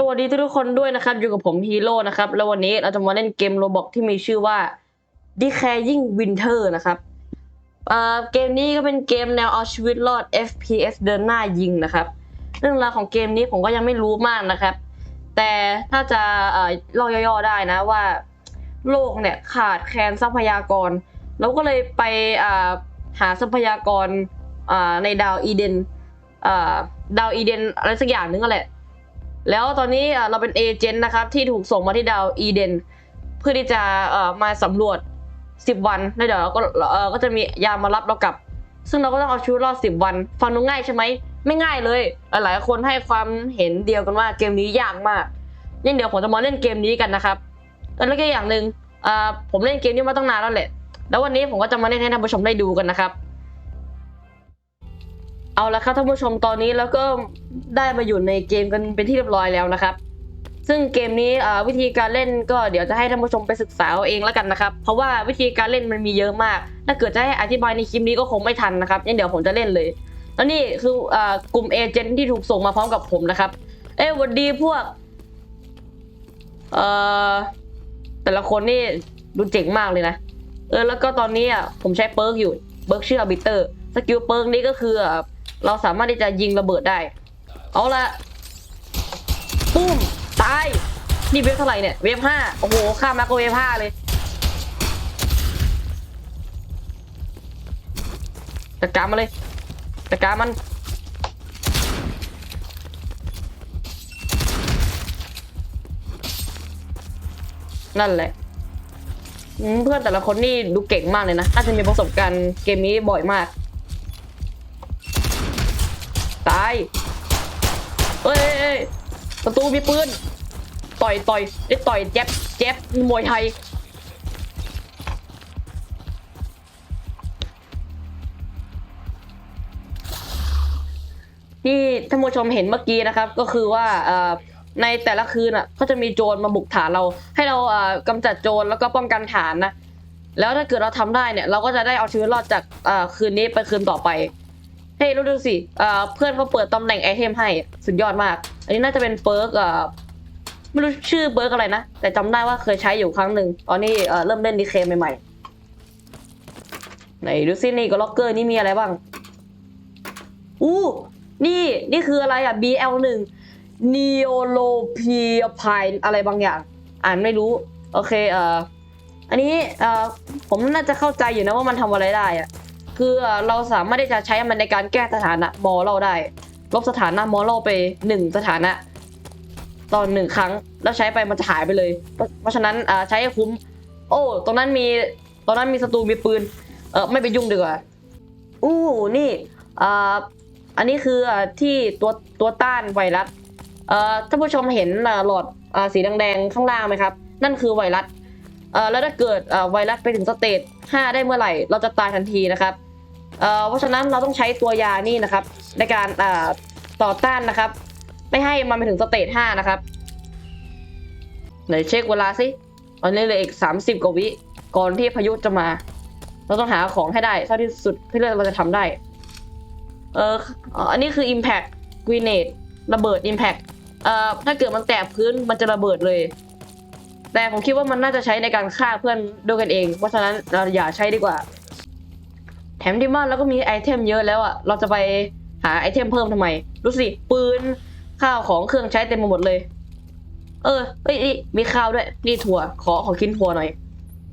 สวัสดีทุกคนด้วยนะครับ อยู่กับผมฮีโร่นะครับ แล้ววันนี้เราจะมาเล่นเกมโรบอกที่มีชื่อว่า Decaying Winter นะครับเกมนี้ก็เป็นเกมแนวเอาชีวิตรอด FPS เดินหน้ายิงนะครับ เรื่องราวของเกมนี้ผมก็ยังไม่รู้มากนะครับ แต่ถ้าจะเอ่อเล่าย่อๆได้นะว่า โลกเนี่ยขาดแคลนทรัพยากร เราก็เลยไปอ่าหาทรัพยากรอ่าในดาวอีเดนอ่าดาวอีเดนอะไรสักอย่างนึงก็แหละ แล้วตอนนี้เราเป็นเอเจนต์นะครับที่ถูกส่งมาที่ดาวอีเดนเพื่อที่จะมาสำรวจ 10 วันแล้วเดี๋ยวเราก็ก็จะมียามารับเรากลับ ซึ่งเราก็ต้องเอาชีวิตรอด 10 วัน ฟังดูง่ายใช่ไหมไม่ง่ายเลย หลายคนให้ความเห็นเดียวกันว่าเกมนี้ยากมากยังเดี๋ยวผมจะมาเล่นเกมนี้กันนะครับแล้วก็อย่างหนึ่งผมเล่นเกมนี้มาตั้งนานแล้วแหละแล้ววันนี้ผมก็จะมาเล่นให้ท่านผู้ชมได้ดูกันนะครับ เอาละครับท่านผู้ชมตอนนี้แล้วก็ได้มาอยู่ในเกมกันเป็นที่เรียบร้อยแล้วนะครับ ซึ่งเกมนี้วิธีการเล่นก็เดี๋ยวจะให้ท่านผู้ชมไปศึกษาเอาเองแล้วกันนะครับ เพราะว่าวิธีการเล่นมันมีเยอะมาก ถ้าเกิดจะให้อธิบายในคลิปนี้ก็คงไม่ทันนะครับงั้นเดี๋ยวผมจะเล่นเลยแล้วนี่คืออกลุ่มเอเจนต์ที่ถูกส่งมาพร้อมกับผมนะครับ เอ้วันดีพวกเอ่อแต่ละคนนี่ดูเจ๋งมากเลยนะ เออแล้วก็ตอนนี้อะผมใช้เปิร์กอยู่เปิร์กชื่ออาบิเตอร์สกิลเปิร์กนี้ก็คืออ เราสามารถที่จะยิงระเบิดได้ เอาละปุ้มตาย นี่เวฟเท่าไหร่เนี่ย เวฟห้าโอ้โห ข้ามมาก็เวฟห้าเลย จัดการมาเลย จัดการมัน นั่นแหละ เพื่อนแต่ละคนนี่ดูเก่งมากเลยนะ น่าจะมีประสบการณ์เกมนี้บ่อยมาก ตายเอ้ยประตูมีปืน ต่อยต่อยได้ต่อยแจ๊บแจ๊บมวยไทยที่ท่านผู้ชมเห็นเมื่อกี้นะครับ ก็คือว่าในแต่ละคืนอะก็จะมีโจรมาบุกฐานเรา ให้เราเอ่อกำจัดโจรแล้วก็ป้องกันฐานนะแล้วถ้าเกิดเราทำได้เนี่ย เราก็จะได้เอาชีวิตรอดจากคืนนี้ไปคืนต่อไป เฮ้ยรู้ดูสิเพื่อนเขาเปิดตำแหน่งไอเทมให้สุดยอดมาก อันนี้น่าจะเป็นเปิร์กไม่รู้ชื่อเปิร์กอะไรนะ แต่จำได้ว่าเคยใช้อยู่ครั้งหนึ่งตอนนี้เริ่มเล่นดีเคใหม่ๆไหนดูสินี่ก็ล็อกเกอร์นี่มีอะไรบ้าง อู้นี่นี่คืออะไรอะ BL หนึ่ง Neolopine อะไรบางอย่าง อ่านไม่รู้ โอเคเอ่ออันนี้เอ่อผมน่าจะเข้าใจอยู่นะว่ามันทำอะไรได้อะ คือเราสามารถที่จะใช้มันในการแก้สถานะมอเราได้ ลบสถานะมอเราไปหนึ่งสถานะตอนหนึ่งครั้ง แล้วใช้ไปมันจะหายไปเลย เพราะฉะนั้นใช้ให้คุ้ม โอ้ ตรงนั้นมีตรงนั้นมีศัตรูมีปืน เออไม่ไปยุ่งดีกว่าอู้นี่อ่าอันนี้คือที่ตัวตัวต้านไวรัสเอ่อท่านผู้ชมเห็นหลอดอสีแดงๆข้างล่างไหมครับ นั่นคือไวรัสเอ่อแล้วถ้าเกิดไวรัสไปถึงสเตจ5ได้เมื่อไหร่ เราจะตายทันทีนะครับ เพราะฉะนั้นเราต้องใช้ตัวยานี่นะครับ ในการต่อต้านนะครับ ไม่ให้มันไปถึงสเตจ5นะครับไหนเช็คเวลาสิตอนนี้เหลยอีก30กว่าวิก่อนที่พายุจะมา เราต้องหาของให้ได้เท่าที่สุดที่เราจะทำได้ เอออันนี้คือ Impact Grenade ระเบิด Impact เอ่อถ้าเกิดมันแตะพื้นมันจะระเบิดเลย แต่ผมคิดว่ามันน่าจะใช้ในการฆ่าเพื่อนด้วยกันเอง เพราะฉะนั้นเราอย่าใช้ดีกว่า แถมที่บ้านเราก็มีไอเทมเยอะแล้วอะเราจะไปหาไอเทมเพิ่มทำไมดูสิ ปืน ข้าวของเครื่องใช้เต็มไปหมดเลย เออเอ้ยนี่มีข้าวด้วย นี่ถั่ว ขอขอกินถั่วหน่อย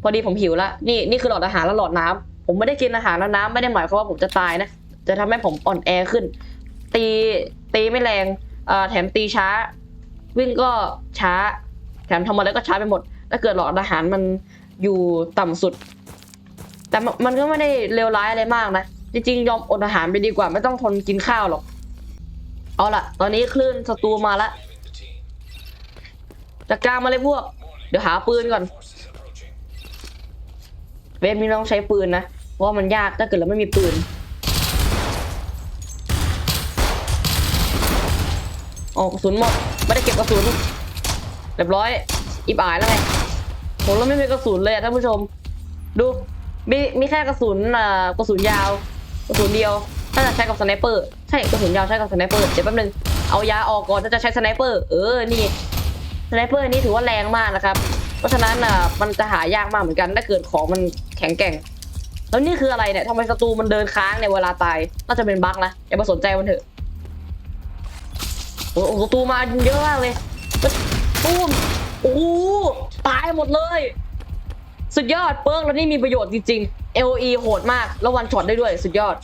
พอดีผมหิวละ นี่นี่คือหลอดอาหารและหลอดน้ำผมไม่ได้กินอาหารและน้ำไม่ได้หมายความว่าผมจะตายนะ จะทำให้ผมอ่อนแอขึ้น ตีตีไม่แรงอ่อแถมตีช้า วิ่งก็ช้า แถมทำอะไรก็ช้าไปหมด ถ้าเกิดหลอดอาหารมันอยู่ต่ำสุด แต่มันก็ไม่ได้เลวร้ายอะไรมากนะ จริงๆ ยอมอดอาหารไปดีกว่า ไม่ต้องทนกินข้าวหรอก เอาล่ะ ตอนนี้คลื่นศัตรูมาละจัดการมาเลยพวก เดี๋ยวหาปืนก่อน เวฟนี่ต้องใช้ปืนนะ เพราะว่ามันยากถ้าเกิดเราไม่มีปืน ออกระสุนหมด ไม่ได้เก็บกระสุน เรียบร้อย อิบอายแล้วไงผมเราไม่มีกระสุนเลยอะท่านผู้ชม ดู มีมีแค่กระสุนอ่ากระสุนยาวกระสุนเดียวถ้าจะใช้กับสไนเปอร์ใช่กระสุนยาวใช้กับสไนเปอร์เดี๋ยวแป๊บนึงเอายาออกก่อนถ้าจะใช้สไนเปอร์เออนี่สไนเปอร์นี่ถือว่าแรงมากนะครับเพราะฉะนั้นอะมันจะหายากมากเหมือนกันถ้าเกิดของมันแข็งแกร่ง แล้วนี่คืออะไรเนี่ยทำไมศัตรูมันเดินค้างในเวลาตายน่าจะเป็นบั๊กนะอย่าไปสนใจมันเถอะโอ้ศัตรูมาเยอะมากเลยตู้มโอ้ตายหมดเลย สุดยอดเปิร์กแล้วนี่มีประโยชน์จริงๆ LE โหดมาก แล้ววันช็อตได้ด้วยสุดยอด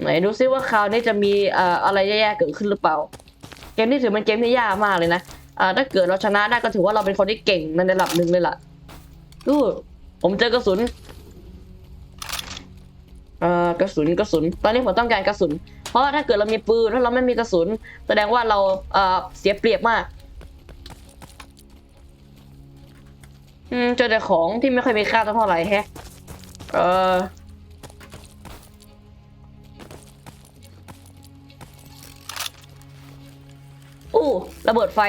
ไหนดูซิว่าคราวนี้จะมีอะไรแย่ๆเกิดขึ้นหรือเปล่า เกมนี้ถือเป็นเกมที่ยากมากเลยนะถ้าเกิดเราชนะได้ก็ถือว่าเราเป็นคนที่เก่งในระดับหนึ่งเลยล่ะอู้ผมเจอกระสุนกระสุนกระสุน ตอนนี้ผมต้องการกระสุน เพราะถ้าเกิดเรามีปืนแล้วเราไม่มีกระสุน แสดงว่าเราเสียเปรียบมาก อืมเจอแต่ของที่ไม่ค่อยมีค่าเท่าไหร่แฮะ เอออู้ระเบิดไฟ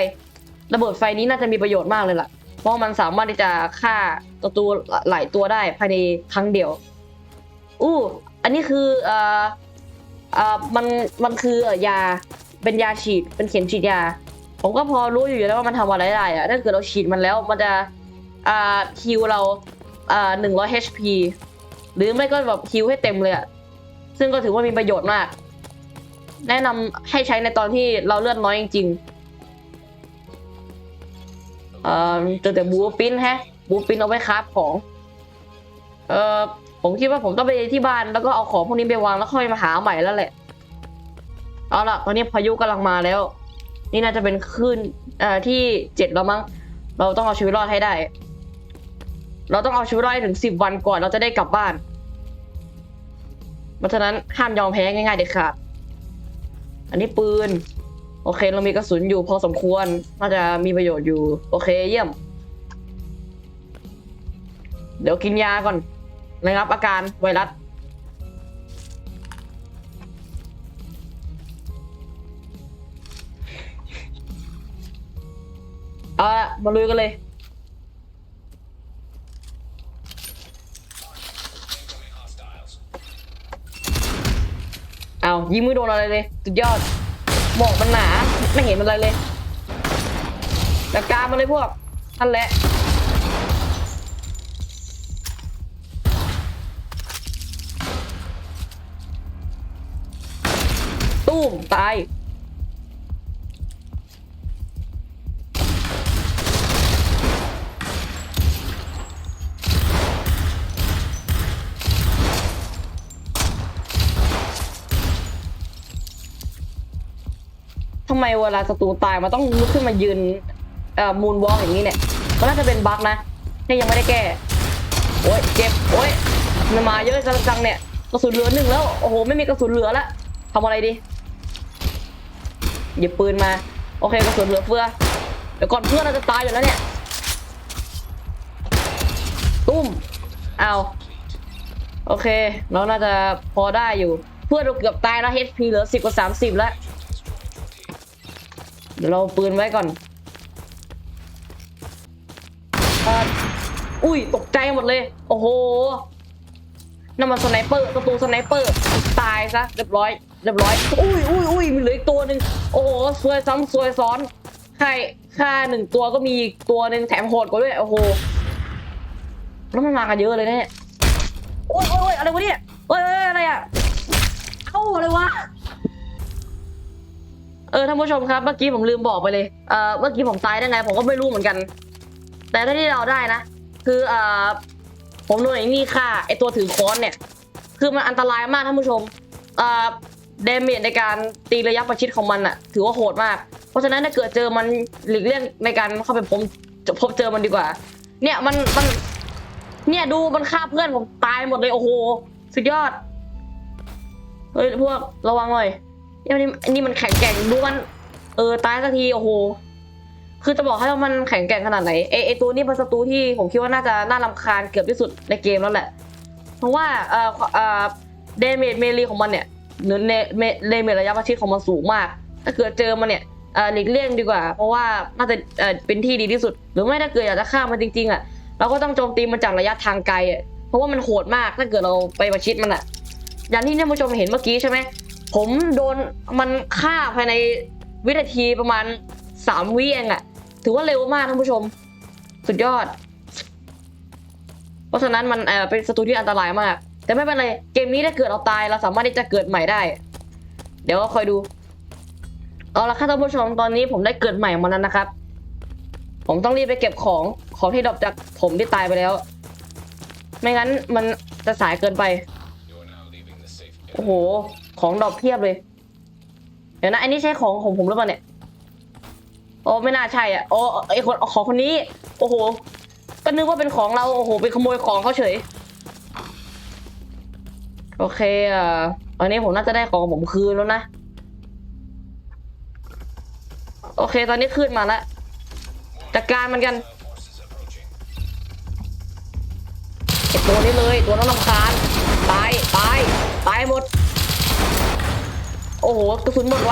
ระเบิดไฟนี้น่าจะมีประโยชน์มากเลยล่ะ เพราะมันสามารถที่จะฆ่าตัวตัวหลายตัวได้ภายในครั้งเดียว อู้ อันนี้คือเอ่อเอ่อมันมันคือยาเป็นยาฉีดเป็นเข็มฉีดยา ผมก็พอรู้อยู่แล้วว่ามันทำอะไรได้อะถ้าเกิดเราฉีดมันแล้วมันจะ อ่าฮิวเราหนึ่งร้อย HP หรือไม่ก็แบบฮิวให้เต็มเลยอะซึ่งก็ถือว่ามีประโยชน์มาก แนะนำให้ใช้ในตอนที่เราเลือดน้อยจริงๆเอ่อจอแต่บูปินแฮะบูปินเอาไว้คราฟของ เอ่อผมคิดว่าผมต้องไปที่บ้านแล้วก็เอาของพวกนี้ไปวางแล้วค่อยมาหาใหม่แล้วแหละเอาล่ะ ตอนนี้พายุกำลังมาแล้ว นี่น่าจะเป็นคลื่นเอ่อที่เจ็ดแล้วมั้งเราต้องเอาชีวิตรอดให้ได้ เราต้องเอาชีวิตรอดให้ถึงสิบวันก่อนเราจะได้กลับบ้าน เพราะฉะนั้นห้ามยอมแพ้ง่ายๆเด็ดขาด อันนี้ปืน โอเคเรามีกระสุนอยู่พอสมควร น่าจะมีประโยชน์อยู่ โอเคเยี่ยม เดี๋ยวกินยาก่อนระงับ อาการไวรัสเอาละมาลุยกันเลย เอายิงไม่โดนอะไรเลยสุดยอดหมอกมันหนาไม่เห็นอะไรเลยจัดการมาเลยพวกท่านแหละตุ้มตาย เวลาศัตรูตายมันต้องลุกขึ้นมายืนเอ่อมูนวอล์กอย่างนี้เนี่ยมันน่าจะเป็นบั๊กนะนี่ยังไม่ได้แก้โอ้ยเจ็บโอ้ยมันมาเยอะจังเนี่ยกระสุนเหลือหนึ่งแล้วโอ้โหไม่มีกระสุนเหลือละทำอะไรดีหยิบปืนมาโอเคกระสุนเหลือเฟือเดี๋ยวก่อนเพื่อนเราจะตายอยู่แล้วเนี่ยตุ้มเอาโอเค เราน่าจะพอได้อยู่ เพื่อนเราเกือบตายแล้ว HP เหลือสิบกว่าสามสิบแล้ว เดี๋ยวเราปืนไว้ก่อนอุ้ยตกใจหมดเลย โอ้โหนั่นมันสไนเปอร์ประตูสไนเปอร์ตายซะเรียบร้อยเรียบร้อยอุ้ยอุ้ยอุ้ยมีเหลืออีกตัวหนึ่งโอ้โหซวยซ้ำซวยซ้อนค่ายค่าหนึ่งตัวก็มีอีกตัวหนึ่งแถมโหดกว่าด้วยโอ้โหแล้วมันมากันเยอะเลยเนี่ยโอ้ยโอ้ยโอ้ยอะไรวะเนี่ยเอ้ยเอ้ยอะไรอะเอ้าอะไรวะ เออท่านผู้ชมครับเมื่อกี้ผมลืมบอกไปเลยเอ่อเมื่อกี้ผมตายได้ไงผมก็ไม่รู้เหมือนกัน แต่ถ้าที่เราได้นะ คือเอ่อผมโดนไอ้นี่ฆ่าไอตัวถือค้อนเนี่ย คือมันอันตรายมากท่านผู้ชมเออเดเมจในการตีระยะประชิดของมันอะถือว่าโหดมาก เพราะฉะนั้นถ้าเกิดเจอมันหลีกเลี่ยงในการเข้าไปผมจะพบเจอมันดีกว่า เนี่ยมันมัน เนี่ยดูมันฆ่าเพื่อนผมตายหมดเลยโอ้โหสุดยอดเฮ้ยพวกระวังหน่อย นี่ยนี่นี่มันแข็งแกร่งดูมัน เออตายสักทีโอ้โห คือจะบอกให้ว่ามันแข็งแกร่งขนาดไหนไอไอตัวนี้เป็นศัตรูที่ผมคิดว่าน่าจะน่ารำคาญเกือบที่สุดในเกมแล้วแหละ เพราะว่าเอ่อเอ่อเดเมจเมลีของมันเนี่ยหรือเนเมเดเมจระยะประชิดของมันสูงมาก ถ้าเกิดเจอมันเนี่ยเอ่อหลีกเลี่ยงดีกว่า เพราะว่าน่าจะเอ่อเป็นที่ดีที่สุด หรือไม่ถ้าเกิดอยากจะฆ่ามันจริงๆอะเราก็ต้องโจมตีมันจากระยะทางไกลอะเพราะว่ามันโหดมากถ้าเกิดเราไปประชิดมันอะ อย่างที่ท่านผู้ชมเห็นเมื่อกี้ใช่ไหม ผมโดนมันฆ่าภายในวินาทีประมาณสามวิเองอะถือว่าเร็วมากท่านผู้ชม สุดยอด เพราะฉะนั้นมันเออเป็นศัตรูที่อันตรายมาก แต่ไม่เป็นไร เกมนี้ถ้าเกิดเราตายเราสามารถที่จะเกิดใหม่ได้ เดี๋ยวคอยดู เอาละค่ะท่านผู้ชมตอนนี้ผมได้เกิดใหม่มาแล้วนะครับ ผมต้องรีบไปเก็บของของที่ดรอปจากผมที่ตายไปแล้ว ไม่งั้นมันจะสายเกินไป โอ้โห ของดรอปเพียบเลย เดี๋ยวนะ อันนี้ใช่ของของผมหรือเปล่าเนี่ย โอ้ไม่น่าใช่อะ โอ้ไอคนของคนนี้ โอ้โห ก็นึกว่าเป็นของเรา โอ้โห ไปขโมยของเขาเฉย โอเคอะอันนี้ผมน่าจะได้ของผมคืนแล้วนะ โอเค ตอนนี้ขึ้นมาแล้วจัดการมันกันไอตัวนี้เลย ตัวน้องลำคาญ ตาย ตาย ตายหมด อ้โหกระสุนหมดไว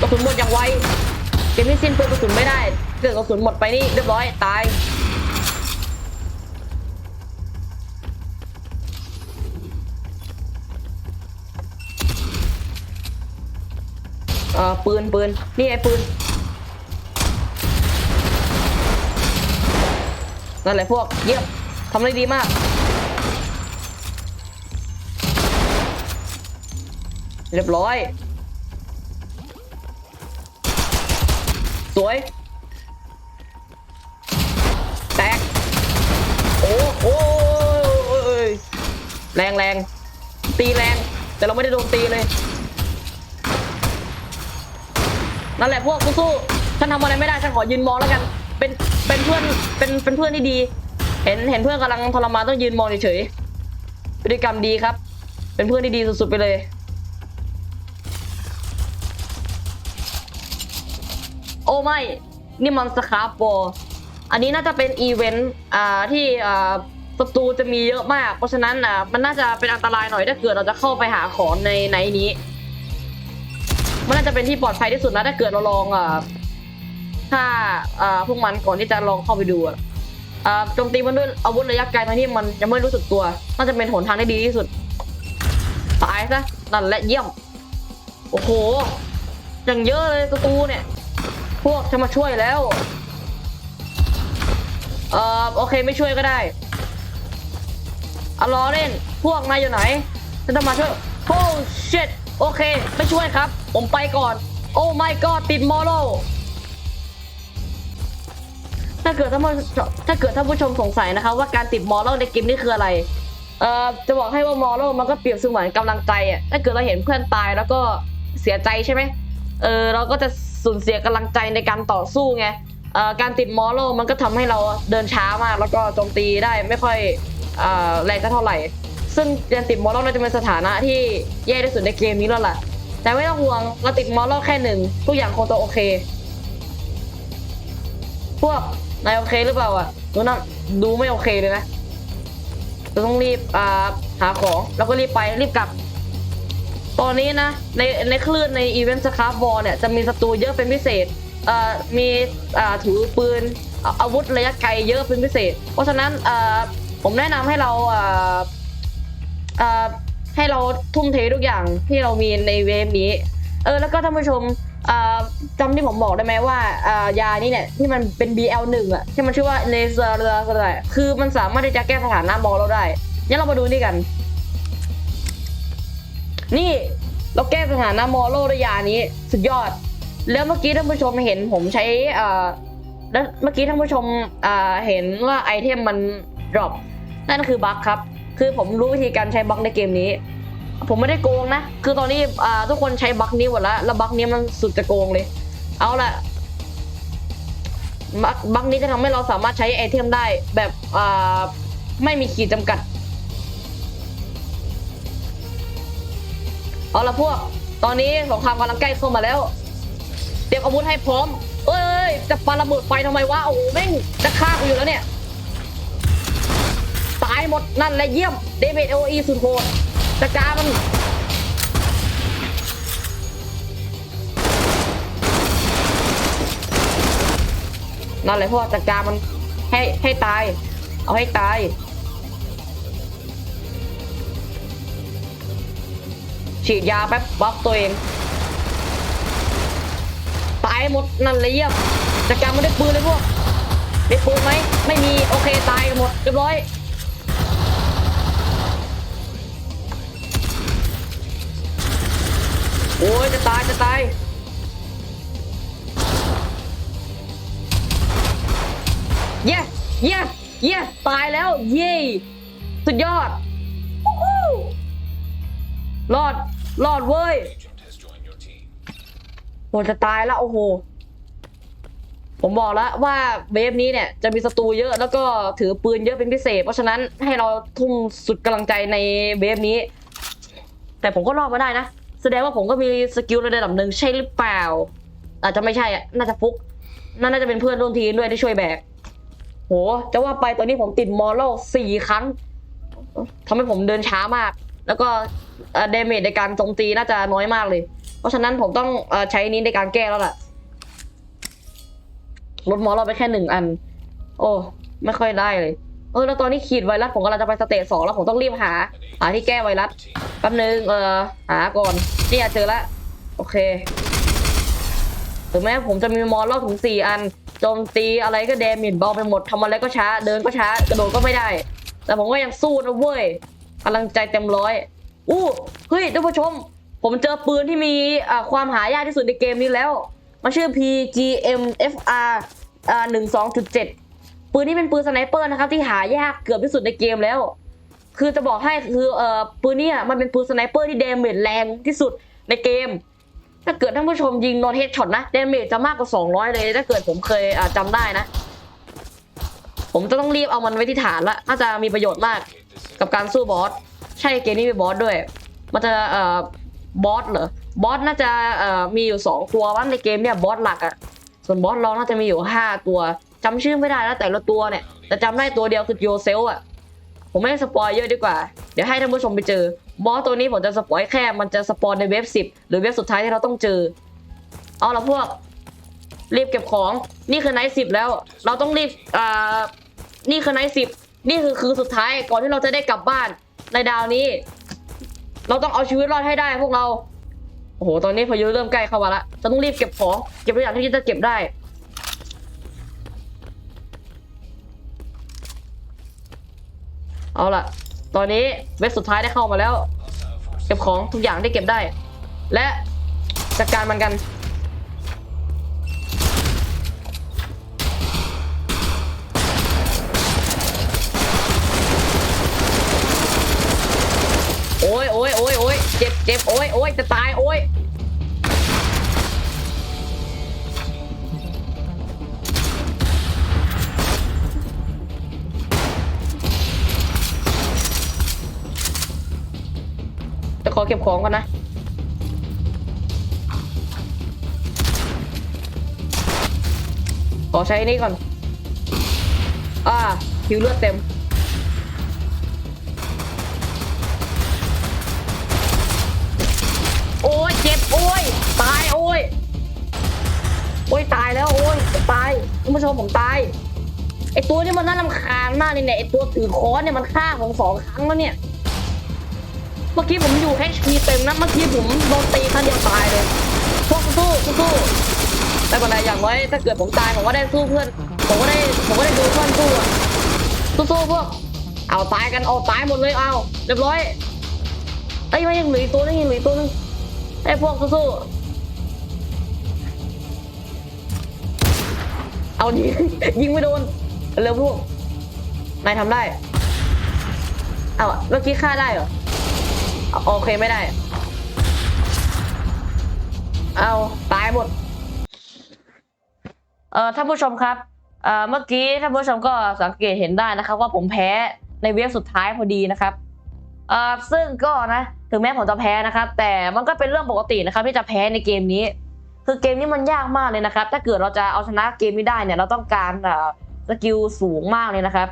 กระสุนหมดอย่างไวเกมนี้สิ้นเปลืองกระสุนไม่ได้เกิดกระสุนหมดไปนี่เรียบร้อยตายเอ่อปืนปืนนี่ไงปืนนั่นแหละพวกเยี่ยมทำได้ดีมากเรียบร้อย สวย แตก โอ้โอ้ยแรงแรงตีแรง แต่เราไม่ได้โดนตีเลย นั่นแหละพวกสู้ๆฉันทำอะไรไม่ได้ ฉันขอยืนมองแล้วกัน เป็น เป็นเพื่อน เป็น เป็นเพื่อนที่ดี เห็น เห็นเพื่อนกำลังทรมานต้องยืนมองเฉยๆพฤติกรรมดีครับ เป็นเพื่อนที่ดีสุดๆไปเลย โอ้ไม่ นี่มันสคาร์โปอันนี้น่าจะเป็นอีเวนต์ที่ศัตรูจะมีเยอะมาก เพราะฉะนั้นอ่ามันน่าจะเป็นอันตรายหน่อยถ้าเกิดเราจะเข้าไปหาของในในนี้ มันน่าจะเป็นที่ปลอดภัยที่สุดนะถ้าเกิดเราลองอ่าถ้าพวกมันก่อนที่จะลองเข้าไปดูโจมตีมันด้วยอาวุธระยะไกลทั้งที่มันยังไม่รู้สึกตัว น่าจะเป็นหนทางที่ดีที่สุดตายซะนั่นแหละเยี่ยม โอ้โหอย่างเยอะเลยศัตรูเนี่ย จะมาช่วยแล้ว เอ่อโอเคไม่ช่วยก็ได้อะรอเล่น พวกนายอยู่ไหนฉันจะมาช่วยโอ้ shit โอเค ไม่ช่วยครับ ผมไปก่อน โอ้ my god ติดมอโลถ้าเกิดท่านผู้ถ้าเกิดท่านผู้ชมสงสัยนะคะว่าการติดมอโลในเกมนี้คืออะไร เอ่อจะบอกให้ว่ามอโลมันก็เปรียบเสมือนกำลังใจอะถ้าเกิดเราเห็นเพื่อนตายแล้วก็เสียใจใช่ไหมเออเราก็จะ สูญเสียกำลังใจในการต่อสู้ไงการติดมอโลมันก็ทำให้เราเดินช้ามาก แล้วก็โจมตีได้ไม่ค่อยอแรงสักเท่าไหร่ ซึ่งการติดมอโลน่าจะเป็นสถานะที่แย่ที่สุดในเกมนี้แล้วล่ะ แต่ไม่ต้องห่วงเราติดมอโลแค่หนึ่งทุกอย่างคงจะโอเค พวกนายโอเคหรือเปล่าอะดูนะดูไม่โอเคเลยนะเราต้องรีบหาของแล้วก็รีบไปรีบกลับ ตอนนี้นะ ในในคลื่นในอีเวนต์สคาร์บอลเนี่ยจะมีศัตรูเยอะเป็นพิเศษเอ่อมีอ่าถือปืนอาอาวุธระยะไกลเยอะเป็นพิเศษ เพราะฉะนั้นเอ่อผมแนะนำให้เราอ่าเอ่อให้เราทุ่มเททุกอย่างที่เรามีในเวฟนี้ เออแล้วก็ท่านผู้ชมอ่าจำที่ผมบอกได้ไหมว่าอ่ายานี่เนี่ยที่มันเป็น BL1 อะที่มันชื่อว่าเนเซอร์อะไรคือมันสามารถที่จะแก้สถานะมอลเราได้งั้นเรามาดูนี่กัน นี่เราแก้สถานะมอโลด้ยานี้ สุดยอด แล้วเมื่อกี้ท่านผู้ชมเห็นผมใช้อ่าแล้วเมื่อกี้ท่านผู้ชมอ่าเห็นว่าไอเทมมันดรอปนั่นคือบั๊กครับ คือผมรู้วิธีการใช้บั๊กในเกมนี้ ผมไม่ได้โกงนะ คือตอนนี้อ่าทุกคนใช้บั๊กนี้หมดแล้วแล้วบั๊กนี้มันสุดจะโกงเลย เอาละบั๊กบั๊กนี้จะทำให้เราสามารถใช้ไอเทมได้แบบอ่าไม่มีขีดจำกัด เอาละพวก ตอนนี้สงครามกำลังใกล้เข้ามาแล้ว เตรียมอาวุธให้พร้อม เอ้ย จะปาระเบิดไฟทำไมวะ โอ้โหแม่งจะฆ่ากูอยู่แล้วเนี่ย ตายหมดนั่นแหละเยี่ยม เดวิดโออีสุดโหดจัดการมันนั่นแหละพวกจัดการมันให้ให้ตาย เอาให้ตาย ฉีดยาแป๊บบัฟตัวเอง ตายหมดนั่นเลยเยี่ยมจัดการมันได้ปืนเลยพวกได้ปืนไหมไม่มีโอเคตายหมดเรียบร้อยโอ้ยจะตายจะตายเย้เย้เย้ตายแล้ว เย้สุดยอดรอด รอดเว้ย Agent has joined your team. โหจะตายแล้วโอ้โห ผมบอกแล้วว่าเวฟนี้เนี่ยจะมีศัตรูเยอะแล้วก็ถือปืนเยอะเป็นพิเศษ เพราะฉะนั้นให้เราทุ่มสุดกำลังใจในเวฟนี้ แต่ผมก็รอดมาได้นะ แสดงว่าผมก็มีสกิลในระดับหนึ่งใช่หรือเปล่า อาจจะไม่ใช่อะน่าจะฟุกน่าจะเป็นเพื่อนร่วมทีมด้วยที่ช่วยแบกโหจะว่าไปตอนนี้ผมติดมอลโลสี่ครั้งทำให้ผมเดินช้ามาก แล้วก็เดเมจในการโจมตีน่าจะน้อยมากเลย เพราะฉะนั้นผมต้องอใช้นี้ในการแก้แล้วล่ะลดมอลโลไปแค่หนึ่งอัน โอ้ไม่ค่อยได้เลย เออแล้วตอนนี้ขีดไวรัสผมกำลังจะไปสเตจสองแล้วผมต้องรีบหา หาที่แก้ไวรัสแป๊บนึงเออหาก่อนเนี่ยเจอละโอเคถึงแม้ผมจะมีมอลรอบถึงสี่อันโจมตีอะไรก็เดมิดเบาไปหมดทำอะไรก็ช้า เดินก็ช้ากระโดดก็ไม่ได้ แต่ผมก็ยังสู้นะเว้ย กำลังใจเต็มร้อยอู้เฮ้ยท่านผู้ชม ผมเจอปืนที่มีความหายากที่สุดในเกมนี้แล้ว มันชื่อ PGMFR อ่า12.7ปืนนี้เป็นปืนสไนเปอร์นะครับที่หายากเกือบที่สุดในเกมแล้ว คือจะบอกให้คือเอ่อปืนนี้มันเป็นปืนสไนเปอร์ที่เดเมจแรงที่สุดในเกม ถ้าเกิดท่านผู้ชมยิงโดนเฮดช็อตนะเดเมจจะมากกว่า 200 เลย ถ้าเกิดผมเคยอ่าจำได้นะ ผมจะต้องรีบเอามันไว้ที่ฐานละน่าจะมีประโยชน์มาก กับการสู้บอส ใช่เกมนี้มีบอสด้วย มันจะเอ่อบอสเหรอบอสน่าจะเอ่อมีอยู่ 2 ตัวว่างในเกมเนี่ยบอสหลักอะส่วนบอสรองน่าจะมีอยู่ 5 ตัวจำชื่อไม่ได้แล้วแต่ละตัวเนี่ย แต่จำได้ตัวเดียวคือโยเซลอะผมไม่ได้สปอยเยอะดีกว่า เดี๋ยวให้ท่านผู้ชมไปเจอบอสตัวนี้ผมจะสปอยแค่ มันจะสปอนในเว็บ10 หรือเว็บสุดท้ายที่เราต้องเจอ เอาละพวก รีบเก็บของ นี่คือไนท์สิบแล้ว เราต้องรีบอ่านี่คือไนท์สิบ นี่คือคือสุดท้ายก่อนที่เราจะได้กลับบ้านในดาวนี้ เราต้องเอาชีวิตรอดให้ได้พวกเรา โอ้โห ตอนนี้พายุเริ่มใกล้เข้ามาละจะต้องรีบเก็บของ เก็บทุกอย่างที่จะเก็บได้ เอาล่ะ ตอนนี้เว็บสุดท้ายได้เข้ามาแล้ว เก็บของทุกอย่างที่เก็บได้ และจัดการมันกัน อ้ยโอ้ยจะตายโอ้ยจะขอเก็บของก่อนนะขอใช้นี่ก่อน อ่าคิวเลือดเต็ม โอ้ยตายแล้วโอ้ยตายคุณผู้ชมผมตายไอตัวนี้มันน่ารำคาญมากเลยเนี่ยไอตัวถือค้อนเนี่ยมันฆ่าผมสองครั้งแล้วเนี่ย เมื่อกี้ผมอยู่ HP เต็มนะเมื่อกี้ผมโดนตีครั้งเดียวตายเลยพวกสู้สู้สู้ไม่เป็นไรอย่างน้อยถ้าเกิดผมตายผมก็ได้สู้เพื่อนผมก็ได้ผมก็ได้ดูเพื่อนสู้อะสู้สู้พวกเอาตายกันเอาตายหมดเลยเอาเรียบร้อยไอ้ยไม่ยังเหลือตัวนึงยังเหลือตัวนึงไอ้พวกสู้ๆ เอาดิงยิงไม่โดน เร็วพวก นายทำได้ เอาเมื่อกี้ฆ่าได้เหรอ โอเคไม่ได้ เอาตายหมด เอ่อท่านผู้ชมครับ เอ่อเมื่อกี้ท่านผู้ชมก็สังเกตเห็นได้นะครับ ว่าผมแพ้ในเวฟสุดท้ายพอดีนะครับ เอ่อซึ่งก็นะ ถึงแม้ผมจะแพ้นะครับ แต่มันก็เป็นเรื่องปกตินะครับที่จะแพ้ในเกมนี้ คือเกมนี้มันยากมากเลยนะครับ ถ้าเกิดเราจะเอาชนะเกมนี้ได้เนี่ยเราต้องการสกิลสูงมากเลยนะครับ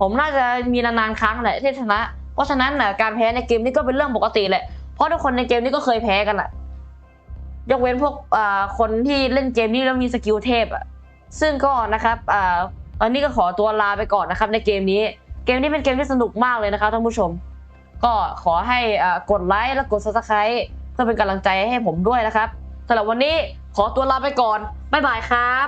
ผมน่าจะมีนานๆครั้งแหละที่ชนะ เพราะฉะนั้นนะการแพ้ในเกมนี้ก็เป็นเรื่องปกติแหละ เพราะทุกคนในเกมนี้ก็เคยแพ้กันแหละยกเว้นพวกคนที่เล่นเกมนี้แล้วมีสกิลเทพอะซึ่งก็นะครับอ่อตอนนี้ก็ขอตัวลาไปก่อนนะครับ ในเกมนี้ เกมนี้เป็นเกมที่สนุกมากเลยนะครับท่านผู้ชม ก็ขอให้กดไลค์และกด subscribe เพื่อเป็นกำลังใจให้ผมด้วยนะครับสำหรับวันนี้ขอตัวลาไปก่อนบ๊ายบายครับ